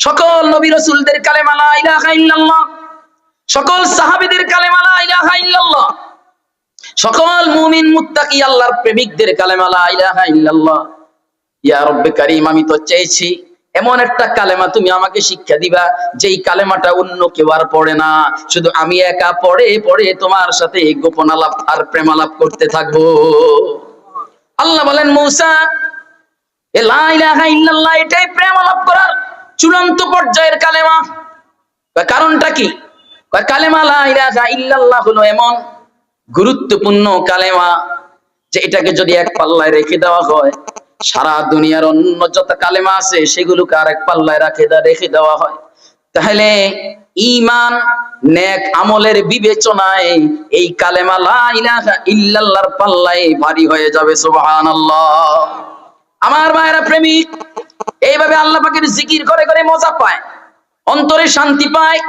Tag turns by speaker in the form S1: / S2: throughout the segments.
S1: সকল নবী রাসূলদের সকল সকল মুমিন মুত্তাকি আল্লাহর প্রেমিকদের আমি তো চেয়েছি এমন একটা কালেমা তুমি আমাকে শিক্ষা দিবা, যেই কালেমাটা অন্য কেউ আর পড়ে না। শুধু আমি একা পড়ে পড়ে তোমার সাথে গোপন আলাপ আর প্রেমালাপ করতে থাকব। আল্লাহ বলেন, মূসা এটাই প্রেম করার চূড়ান্ত পর্যায়ের কালেমা। কারণটা কি? কালেমা ইল্লাল্লাহ হলো এমন গুরুত্বপূর্ণ কালেমা যে এটাকে যদি এক পাল্লায় রেখে দেওয়া হয়, সারা দুনিয়ার অন্য যত কালেমা আছে সেগুলোকে আর এক পাল্লায় রাখে রেখে দেওয়া হয়। তাহলে ইমান নেক আমলের বিবেচনায় এই কালেমা লা ইলাহা ইল্লাল্লাহর পাল্লায় ভারী হয়ে যাবে, সুবহানাল্লাহ। আমার ভাইরা প্রেমিক। এইভাবে আল্লাহ পাকের জিকির করে করে মজা পায়, অন্তরে শান্তি পায়।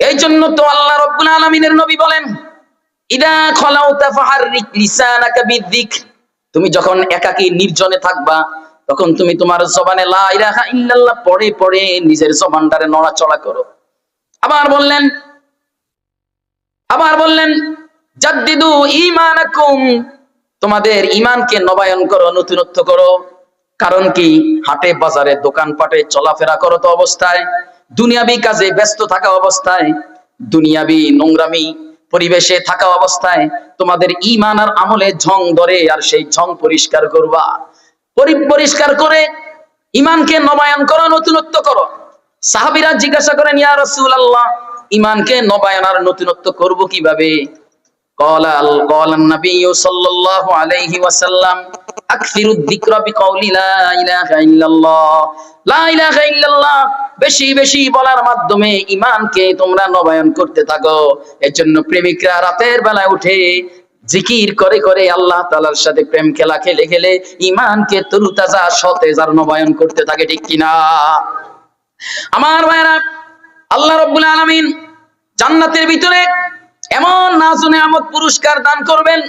S1: এই জন্য তো আল্লাহ রব্বুল আলামিনের নবী বলেন, ইদা তুমি যখন নির্জনে থাকবা, তখন তুমি তোমার জবানে পড়ে পড়ে নিজের জবানটারে নড়াচড়া করো। আবার বললেন আবার বললেন, জাদ্দিদু ঈমানাকুম। তোমাদের ঈমানকে নবায়ন করো, নতুনত্ব করো। কারণ কি? হাটে, বাজারে, দোকানপাটে চলাফেরা করত অবস্থায়, দুনিয়াবি কাজে ব্যস্ত থাকা অবস্থায়, দুনিয়াবি নোংরামি পরিবেশে থাকা অবস্থায় তোমাদের ইমান আর আমলে ঝং ধরে আর সেই ঝং পরিষ্কার করবা। পরিষ্কার করে ইমানকে নবায়ন করো, নতুনত্ব করো। সাহাবিরা জিজ্ঞাসা করেন, ইয়া রসুল আল্লাহ ইমানকে নবায়ন আর নতুনত্ব করব কীভাবে? কলাল, কলান নবী সাল্লাল্লাহু আলাইহি ওয়াসাল্লাম যিকরা বিকাউলি লা ইলাহা ইল্লাল্লাহ। লা ইলাহা ইল্লাল্লাহ, বেশি বেশি বলার মাধ্যমে তোমরা নবায়ন করতে থাকো। প্রেমিকরা রাতের উঠে জিকির করে করে আল্লাহ তালার সাথে প্রেম খেলা খেলে খেলে ইমানকে তরুতাজা সতেজ আর নবায়ন করতে থাকে, ঠিক কিনা আমার ভাইরা আল্লাহ রব্বুল আলমিন জান্নাতের ভিতরে এমন নাজনে আমদ পুরস্কার দান করবেন।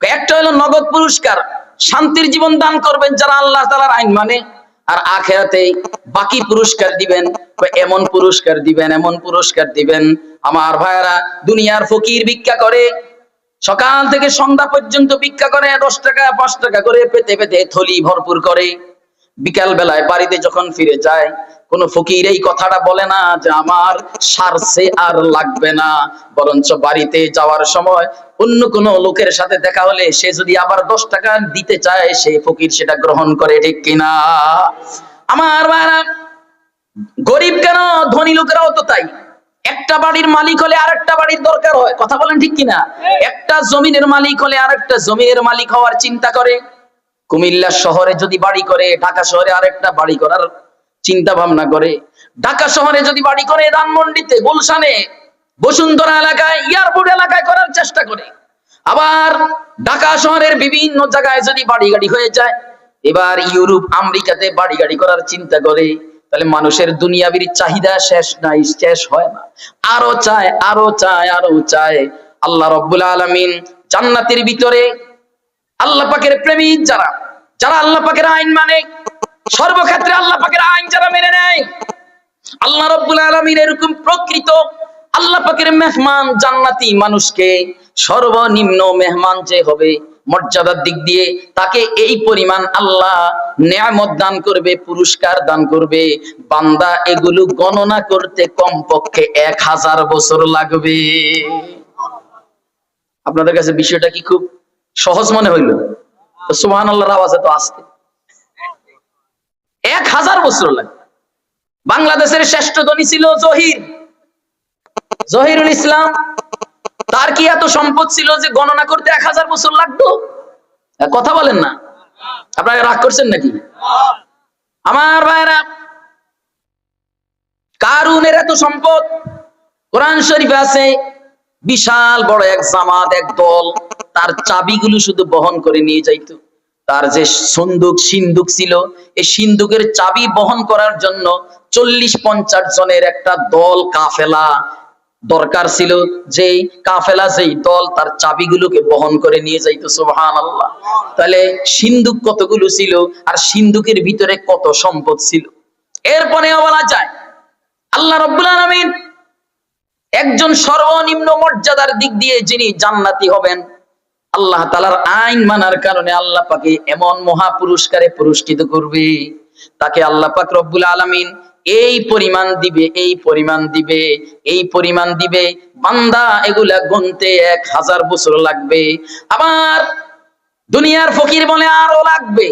S1: একটা হলো নগদ পুরস্কার। শান্তির জীবন দান করবেন যারা আল্লাহ তালার আইন মানে। আর আখেরাতে বাকি পুরস্কার দিবেন। এমন পুরস্কার দিবেন, এমন পুরস্কার দিবেন। আমার ভাইয়ারা, দুনিয়ার ফকির ভিক্ষা করে। সকাল থেকে সন্ধ্যা পর্যন্ত ভিক্ষা করে, দশ টাকা, পাঁচ টাকা করে পেতে পেতে থলি ভরপুর করে। বিকাল বেলায় বাড়িতে যখন ফিরে যায় কোন ফকির এই কথাটা বলে না যে আমার সারছে আর লাগবে না। বরঞ্চ বাড়িতে যাওয়ার সময় অন্য কোন লোকের সাথে দেখা হলে সে যদি আবার দশ টাকা দিতে চায় সে ফকির সেটা গ্রহণ করে ঠিক কিনা? আমার গরিব কেন? ধনী লোকেরাও তো তাই। একটা বাড়ির মালিক হলে আরেকটা বাড়ির দরকার হয়। কথা বলেন ঠিক কিনা? একটা জমিনের মালিক হলে আরেকটা জমিনের মালিক হওয়ার চিন্তা করে। কুমিল্লা শহরে যদি বাড়ি করে, ঢাকা শহরে আরেকটা বাড়ি করার চিন্তা ভাবনা করে। ঢাকা শহরে যদি বাড়ি করে, ধানমন্ডিতে, গুলশানে, বসুন্ধরা এলাকায় এয়ারপোর্ট এলাকায় করার চেষ্টা করে। আবার ঢাকা শহরের বিভিন্ন জায়গায় যদি বাড়ি গাড়ি হয়ে যায়, এবার ইউরোপ, আমেরিকাতে বাড়ি গাড়ি করার চিন্তা করে, তাহলে মানুষের দুনিয়াবির চাহিদা শেষ নাই, শেষ হয় না। আরও চায় আরও চায় আরও চায়। আল্লাহ রব্বুল আলামিন জান্নাতের ভিতরে আল্লাহ পাকের প্রেমিক যারা যারা আল্লাহ পাকের আইন মানে সর্বক্ষেত্রে আল্লাহ পাকের আইন যারা মেনে নেয়, আল্লাহ রব্বুল আলামিন এরকম প্রকৃত আল্লাহ পাকের মেহমান, জান্নাতি মানুষকে সর্বনিম্ন মেহমান যে হবে, মর্যাদার দিক দিয়ে তাকে এই পরিমাণ আল্লাহ নেয়ামত দান করবে, পুরস্কার দান করবে। বান্দা এগুলো গণনা করতে কমপক্ষে এক হাজার বছর লাগবে। আপনাদের কাছে বিষয়টা কি খুব সহজ মনে হইল। সুহান আল্লাহর আওয়াজে তো আসতে এক হাজার বছর লাগবে বাংলাদেশের শ্রেষ্ঠ ধনী ছিল জহির। জহিরুল ইসলাম, তার কি এত সম্পদ ছিল যে গণনা করতে এক হাজার বছর লাগতো? কথা বলেন না। আপনারা রাগ করছেন নাকি? আমার ভাইরা কারুনের এত সম্পদ? কোরআন শরীফে আছে বিশাল বড় এক জামাত, এক দল, তার চাবিগুলো শুধু বহন করে নিয়ে যাইতো। তার যে সন্দুক সিন্ধুক ছিল, এই সিন্ধুকের চাবি বহন করার জন্য চল্লিশ পঞ্চাশ জনের একটা দল, কাফেলা দরকার ছিল। যেই কাফেলা, যেই দল, তার চাবিগুলোকে বহন করে নিয়ে যাইতো সুবহান আল্লাহ তাহলে সিন্ধুক কতগুলো ছিল আর সিন্ধুকের ভিতরে কত সম্পদ ছিল? এরপরেও বলা যায়, আল্লাহ রব্বুল আলামিন একজন সর্বনিম্ন মর্যাদার দিক দিয়ে যিনি জান্নাতি হবেন, আল্লাহ তালার আইন মানার কারণে আল্লাহ পাকে এমন মহা পুরস্কারে পুরস্কৃত করবে। তাকে আল্লাহ পাক রব্বুল আলামিন এই পরিমাণ দিবে, এই পরিমাণ দিবে, এই পরিমাণ দিবে। বান্দা এগুলা গুনতে এক হাজার বছর লাগবে। আবার দুনিয়ার ফকির বলে আরও লাগবে,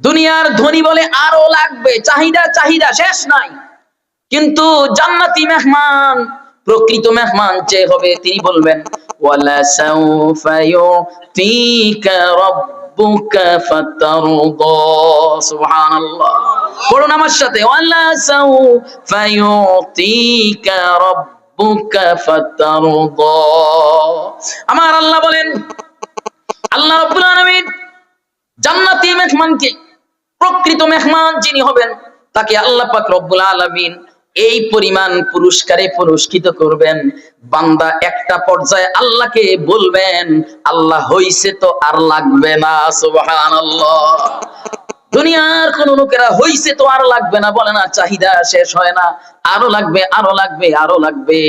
S1: দুনিয়ার ধনী বলে আরও লাগবে। চাহিদা চাহিদা শেষ নাই। কিন্তু জান্নাতি মেহমান প্রকৃত মেহমান যে হবে তিনি বলবেন, ওয়ালা সাউফা ইউতিকা রাব্বুকা ফাতারদা। সুবহানাল্লাহ। পড়ুন আমার সাথে, ওয়ালা সাউফা ইউতিকা রাব্বুকা ফাতারদা। আমার আল্লাহ বলেন, আল্লাহ রাব্বুল আলামিন জান্নাতি মেহমানকে প্রকৃত মেহমান যিনি হবেন, তাকে আল্লাহ পাক রব্বুল আলামিন এই পরিমাণ পুরস্কারে পুরস্কৃত করবেন। বান্দা একটা পর্যায়ে আল্লাহকে বলবেন, আল্লাহ হইছে তো আর লাগবে না, সুবহানাল্লাহ। দুনিয়ার কোন লোকেরা হইছে তো আর লাগবে না, বলে না, চাহিদা শেষ হয় না, আরও লাগবে আরও লাগবে আরও লাগবে।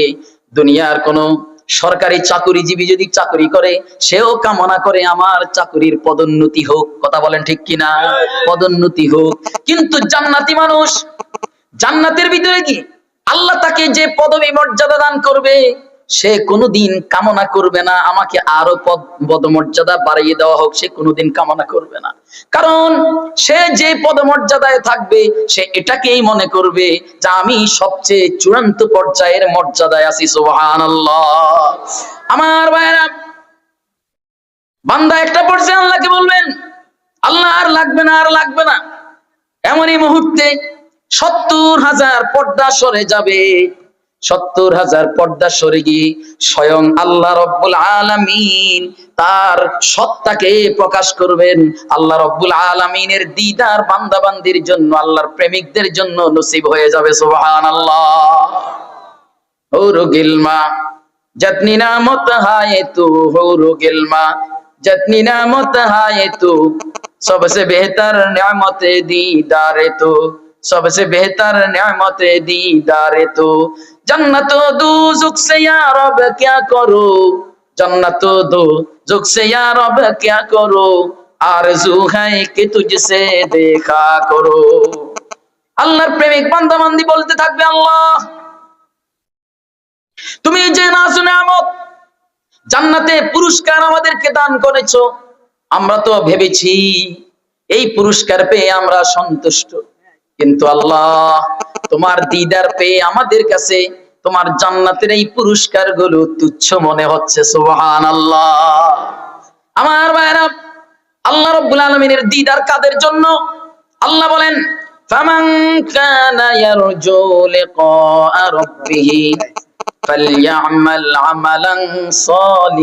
S1: দুনিয়ার কোন সরকারি চাকুরিজীবী যদি চাকরি করে, সেও কামনা করে আমার চাকরির পদোন্নতি হোক। কথা বলেন ঠিক কিনা? পদোন্নতি হোক। কিন্তু জান্নাতি মানুষ জান্নাতের ভিতরে কি? আল্লাহ তাকে যে পদবী মর্যাদা দান করবে, সে কোনোদিন কামনা করবে না। আমাকে আরও পদ, পদমর্যাদা বাড়িয়ে দেওয়া হোক, সে কোনোদিন কামনা করবে না। কারণ সে যে পদমর্যাদায় থাকবে, সে এটাকেই মনে করবে যে আমি সবচেয়ে চূড়ান্ত পর্যায়ের মর্যাদায় আছি, সুবহানাল্লাহ। আমার ভাইরা বান্দা একটা পর্যায়ে আল্লাহকে বলবেন, আল্লাহ আর লাগবে না, আর লাগবে না। এমনই মুহূর্তে সত্তর হাজার পর্দা সরে যাবে। সত্তর হাজার পর্দা সরে গিয়ে স্বয়ং আল্লাহ রব্বুল আলামিন তার সত্তাকে প্রকাশ করবেন। আল্লাহ রব্বুল আলমিনের দিদার বান্দাবান্দির জন্য, আল্লাহর প্রেমিকদের জন্য নসিব হয়ে যাবে সোহান আল্লাহ ও যত্নি না মত হায় তু হো যত্নি না মত হায় তু সবসে বেহতর নামতে দিদারে তু। सबसे बेहतर नियामत दीदार तू जन्नत दो जुग से या रब क्या करो जन्नत दो जुग से या रब क्या करो आरजू है कि तुझसे देखा करो আল্লাহর প্রেমিক বান্দা বান্দি বলতে থাকবে আল্লাহ তুমি যে নাজু নিয়ামত জান্নাতে পুরস্কার আমাদেরকে দান করেছো আমরা তো ভেবেছি এই পুরস্কার পেয়ে আমরা সন্তুষ্ট কিন্তু আল্লাহ তোমার দিদার পেয়ে আমাদের কাছে তোমার জান্নাতের এই পুরস্কার গুলো তুচ্ছ মনে হচ্ছে সুবহান আল্লাহ আমার ভাইরা আল্লাহ রব্বুল আলমিনের দিদার কাদের জন্য আল্লাহ বলেন فمن كان يرجو لقاء ربه فليعمل عملا صالحا